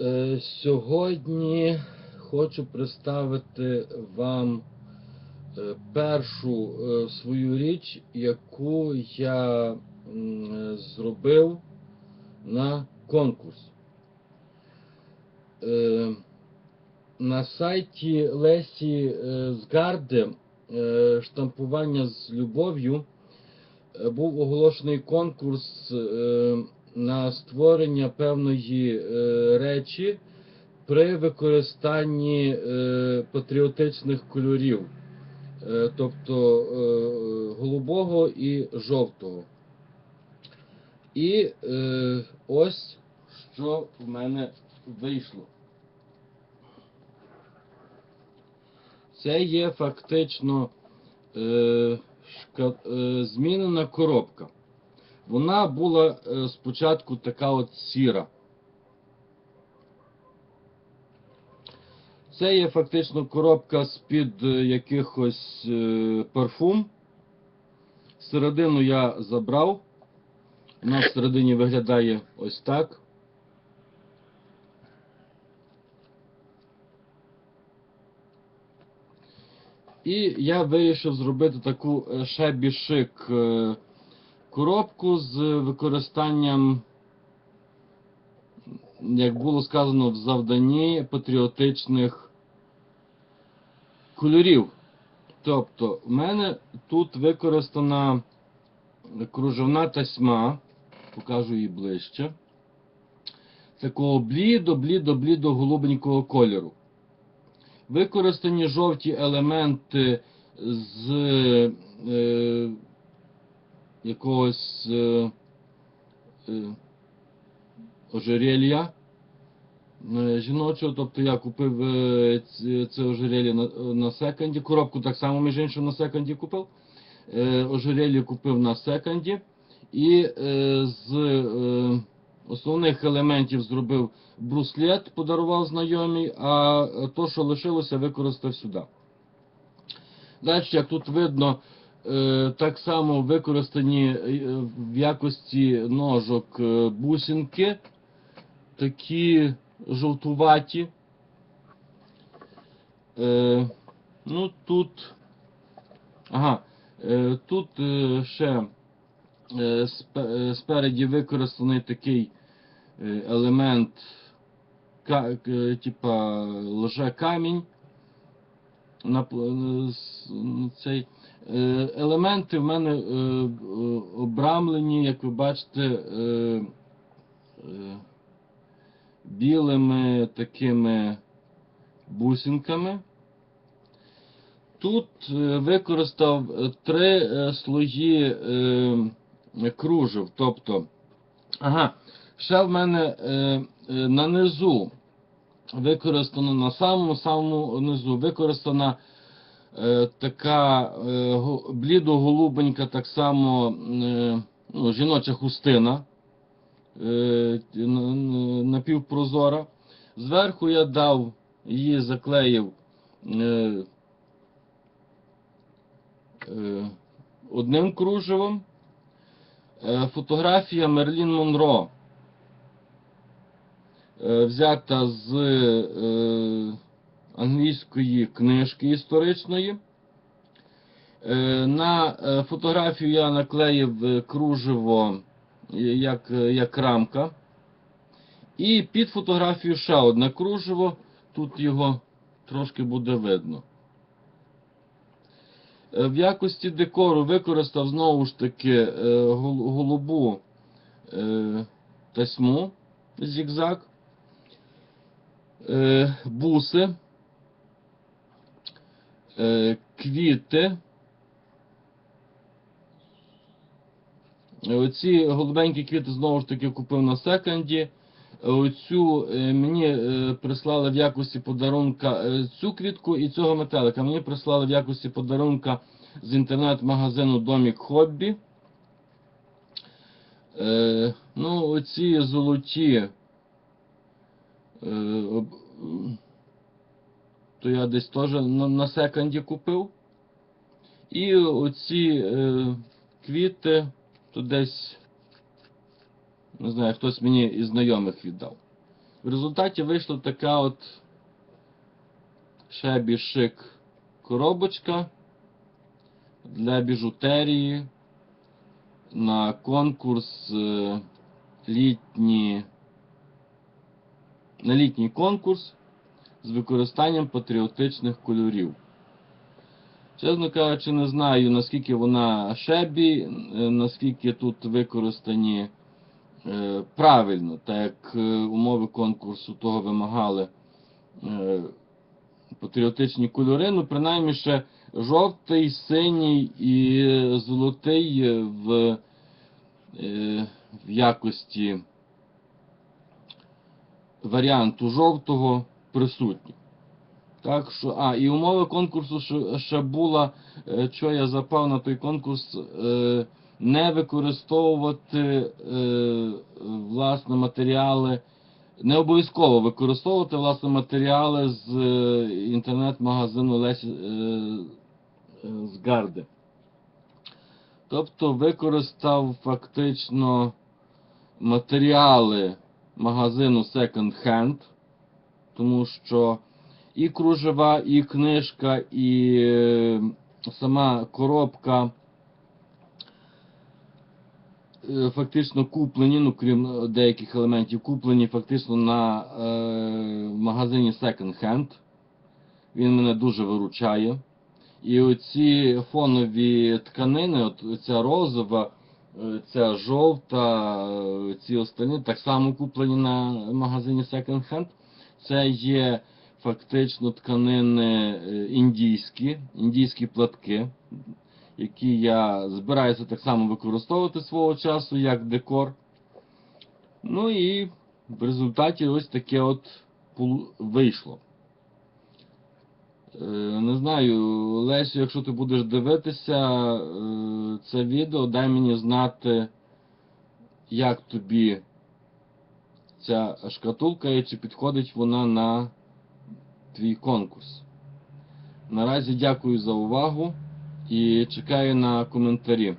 Е, Сьогодні хочу представити вам е, першу е, свою річ, яку я зробив на конкурс. На сайті Лесі Згарди штампування з любов'ю був оголошений конкурс на створення певної е, речі при використанні е, патріотичних кольорів, е, тобто е, голубого і жовтого. І е, ось що в мене вийшло. Це є фактично е, шка, е, змінена коробка. Вона була е, спочатку така от сіра. Це є фактично коробка з-під е, якихось е, парфум. Середину я забрав. Вона всередині виглядає ось так. І я вирішив зробити таку шебі шик коробку з використанням, як було сказано в завданні, патріотичних кольорів. Тобто, в мене тут використана кружевна тасьма, покажу її ближче, такого блідо-блідо-блідо голубенького кольору. Використані жовті елементи з е, якогось е, е, ожерелья е, жіночого. Тобто я купив е, це ожерелье на, на секонді. Коробку так само, між іншим, на секонді купив. Е, ожерелье купив на секонді. І е, з е, основних елементів зробив бруслет, подарував знайомий, а то, що лишилося, використав сюди. Далі, як тут видно, так само використані е, в якості ножок е, бусинки, такі жовтуваті. Е, Ну, тут. Ага, е, тут е, ще е, спе- е, спереді використаний такий е, елемент, типа лже камінь. На е, цей. Е, Елементи в мене е, е, обрамлені, як ви бачите, білими такими бусинками. Тут використав три слої кружев. Тобто, ага, ще в мене на низу використано на самому самому низу використана е, така е, го- блідо-голубенька, так само е, ну, жіноча хустина е, напівпрозора. Зверху я дав її заклеїв е, е, одним кружевом. Е, Фотографія Мерлін Монро е, взята з е, англійської книжки історичної. Е, На е, фотографію я наклеїв е, кружево як, як рамка. І під фотографію ще одне кружево. Тут його трошки буде видно. В якості декору використав знову ж таки голубу тасьму зігзаг, буси, квіти. Е, Оці голубенькі квіти знову ж таки купив на секонді. Оцю е, мені е, прислали в якості подарунка цю квітку і цього метелика. Мені прислали в якості подарунка з інтернет-магазину Домік Хоббі. Ну, оці золоті. То я десь теж на, на секонді купив. І оці е, квіти, то десь, не знаю, хтось мені із знайомих віддав. В результаті вийшла така от шебі шик коробочка для біжутерії на конкурс е, літні, на літній конкурс з використанням патріотичних кольорів. Чесно кажучи, не знаю, наскільки вона шебі, е, наскільки тут використані е, правильно, так як е, умови конкурсу того вимагали патріотичні кольори. Ну, принаймні ще жовтий, синій і золотий в, в якості варіанту жовтого присутні. Так що, а, і умови конкурсу ще, була, е, що я запав на той конкурс, е, не використовувати е, власне матеріали, не обов'язково використовувати власне матеріали з інтернет-магазину Лесі з Гарди. Тобто використав фактично матеріали магазину Second Hand, тому що і кружева, і книжка, і е, сама коробка е, фактично куплені, ну крім деяких елементів, куплені фактично на е, магазині Second Hand. Він мене дуже виручає. І оці фонові тканини, от ця розова, е, ця жовта, ці останні, так само куплені на магазині Second Hand. Це є фактично тканини е, індійські, індійські платки, які я збираюся так само використовувати свого часу як декор. Ну і в результаті ось таке от вийшло. Е, Не знаю, Лесю, якщо ти будеш дивитися е, це відео, дай мені знати, як тобі ця шкатулка і чи підходить вона на твій конкурс. Наразі дякую за увагу і чекаю на коментарі.